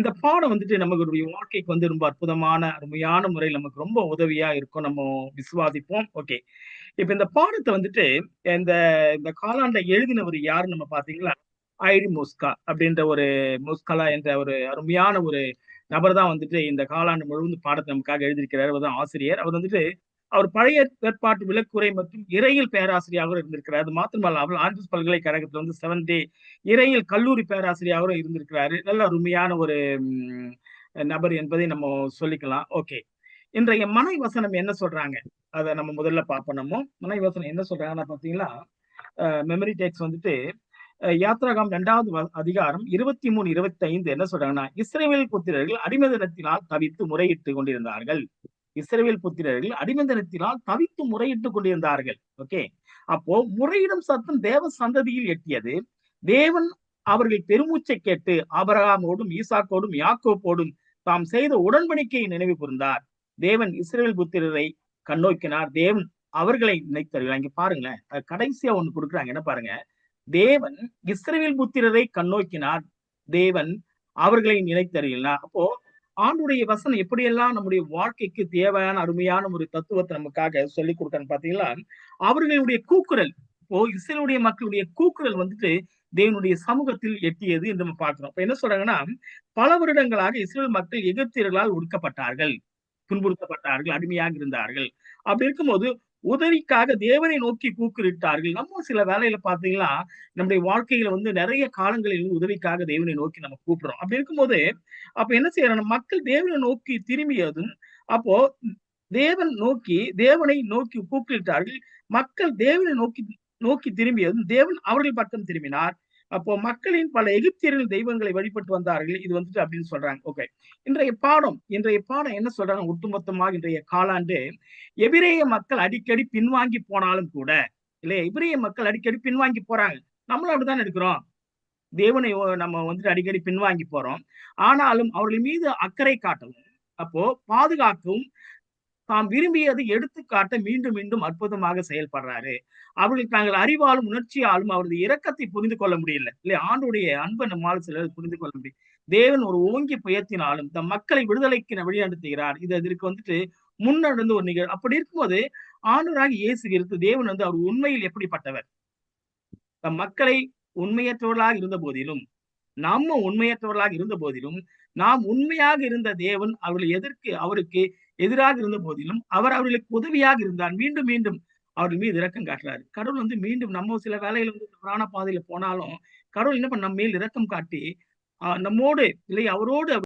இந்த பாடம் வந்துட்டு நம்மளுடைய வாழ்க்கைக்கு வந்து ரொம்ப அற்புதமான, அருமையான முறையில் நமக்கு ரொம்ப உதவியா இருக்கும். நம்ம விசுவாசிப்போம். ஓகே. இப்ப இந்த பாடத்தை வந்துட்டு இந்த இந்த காலாண்ட எழுதினவர் யாருன்னு நம்ம பாத்தீங்களா ஐடி மோஸ்கா அப்படின்ற ஒரு மோஸ்கலா என்ற ஒரு அருமையான ஒரு நபர் தான் வந்துட்டு இந்த காலாண்டு முழுவதும் பாடத்தை நமக்காக எழுதியிருக்கிறார். அவர் தான் ஆசிரியர். அவர் வந்துட்டு அவர் பழைய ஏற்பாட்டு விளக்குரை மற்றும் இறையில் பேராசிரியராகவும் இருந்திருக்கிறார். அது மாத்திரமல்லாமல் ஆண்ட்ரூஸ் பல்கலைக்கழகத்தில் வந்து செவன் டே இறையில் கல்லூரி பேராசிரியராகவும் இருந்திருக்கிறாரு. நல்ல அருமையான ஒரு நபர் என்பதை நம்ம சொல்லிக்கலாம். ஓகே. இன்றைய மனை வசனம் என்ன சொல்றாங்க? அதை நம்ம முதல்ல பார்ப்போம் மனை வசனம் என்ன சொல்றாங்கன்னா பார்த்தீங்கன்னா மெமரி டேக்ஸ் வந்துட்டு அ யாத்ராகமம் 2வது வ அதிகாரம் 23, 25 என்ன சொல்றாங்கன்னா, இஸ்ரவேல் புத்திரர்கள் அடிமதனத்தினால் தவித்து முறையிட்டுக் கொண்டிருந்தார்கள். இஸ்ரவேல் புத்திரர்கள் அடிமைத்தனத்தினால் தவித்து முறையிட்டுக் கொண்டிருந்தார்கள். ஓகே. அப்போ முறையிடும் சத்தம் தேவ சந்ததியில் எட்டியது. தேவன் அவர்கள் பெருமூச்சை கேட்டு ஆபிரகாமோடும், ஈசாக்கோடும், யாக்கோப்போடும் தாம் செய்த உடன்படிக்கையை நினைவு கூர்ந்தார். தேவன் இஸ்ரேல் புத்திரரை கண்ணோக்கினார். தேவன் அவர்களை நினைத்தார்கள் இங்க பாருங்களேன். கடைசியா ஒண்ணு குடுக்குறாங்க. என்ன பாருங்க. தேவன் இஸ்ரேல் புத்திரரை கண்ணோக்கினார். தேவன் அவர்களை நினைத்தருளினார். அப்போ ஆண்டுடைய வசனம் எப்படியெல்லாம் நம்முடைய வாழ்க்கைக்கு தேவையான அருமையான ஒரு தத்துவத்தை நமக்காக சொல்லிக் கொடுக்கன்னு பாத்தீங்களா அவர்களுடைய கூக்குரல் இப்போ இஸ்ரவேலுடைய மக்களுடைய கூக்குரல் வந்துட்டு தேவனுடைய சமூகத்தில் எட்டியது என்று நம்ம பார்க்கிறோம். இப்ப என்ன சொல்றாங்கன்னா, பல வருடங்களாக இஸ்ரேல் மக்கள் எகிப்தியர்களால் ஒடுக்கப்பட்டார்கள், துன்புறுத்தப்பட்டார்கள், அடிமையாக இருந்தார்கள். அப்படி இருக்கும்போது உதவிக்காக தேவனை நோக்கி கூக்குரலிட்டார்கள். நம்ம சில வேலையில பாத்தீங்கன்னா நம்முடைய வாழ்க்கையில வந்து நிறைய காலங்களில் உதவிக்காக தேவனை நோக்கி நம்ம கூப்பிடுறோம். அப்படி இருக்கும்போது, அப்ப என்ன செய்யறோம் மக்கள் தேவனை நோக்கி திரும்பியதும், அப்போ தேவன் நோக்கி தேவனை நோக்கி கூக்குரலிட்டார்கள். மக்கள் தேவனை நோக்கி நோக்கி திரும்பியதும், தேவன் அவர்கள் பக்கம் திரும்பினார். அப்போ மக்களின் பல எகிப்தியர்கள் தெய்வங்களை வழிபட்டு வந்தார்கள். இது வந்துட்டு அப்படின்னு சொல்றாங்க. ஓகே. இன்றைய பாடம் இன்றைய பாடம் என்ன சொல்றாங்க ஒட்டுமொத்தமாக இன்றைய காலாண்டு, எபிரேய மக்கள் அடிக்கடி பின்வாங்கி போனாலும் கூட, இல்லையா? எபிரேய மக்கள் அடிக்கடி பின்வாங்கி போறாங்க. நம்மளும் அப்படிதான் இருக்கிறோம். தேவனை நம்ம வந்துட்டு அடிக்கடி பின்வாங்கி போறோம். ஆனாலும் அவர்கள் மீது அக்கறை காட்டவும், அப்போ பாதுகாக்கவும், தாம் விரும்பியதை எடுத்துக்காட்ட மீண்டும் மீண்டும் அற்புதமாக செயல்படுறாரு. அவர்கள் தாங்கள் அறிவாலும், உணர்ச்சியாலும் அவரது இரக்கத்தை புரிந்து கொள்ள முடியல. இல்லை ஆண்டுடைய அன்ப நம்மால் சிலர் புரிந்து கொள்ள முடியும். தேவன் ஒரு ஓங்கி புயத்தினாலும் தம் மக்களை விடுதலைக்கு வழிநடத்துகிறார். இது இதற்கு வந்துட்டு முன்னடந்த ஒரு நிகழ்வு. அப்படி இருக்கும்போது, ஆண்டவராகிய இயேசு கிறிஸ்து தேவன் வந்து அவர் உண்மையில் எப்படிப்பட்டவர்? தம் மக்களை உண்மையற்றவர்களாக இருந்த போதிலும், நம்ம உண்மையற்றவர்களாக இருந்த போதிலும், நாம் உண்மையாக இருந்த தேவன் அவர்கள் எதற்கு அவருக்கு எதிராக இருந்த போதிலும், அவர் அவர்களுக்கு உதவியாக இருந்தார். மீண்டும் மீண்டும் அவர்கள் மீது இரக்கம் காட்டுறாரு. கடவுள் வந்து மீண்டும் நம்ம சில வேலையில வந்து தவறான பாதையில போனாலும், கடவுள் என்ன பண்ண நம்ம மேல் இரக்கம் காட்டி, நம்மோடு இல்லை அவரோடு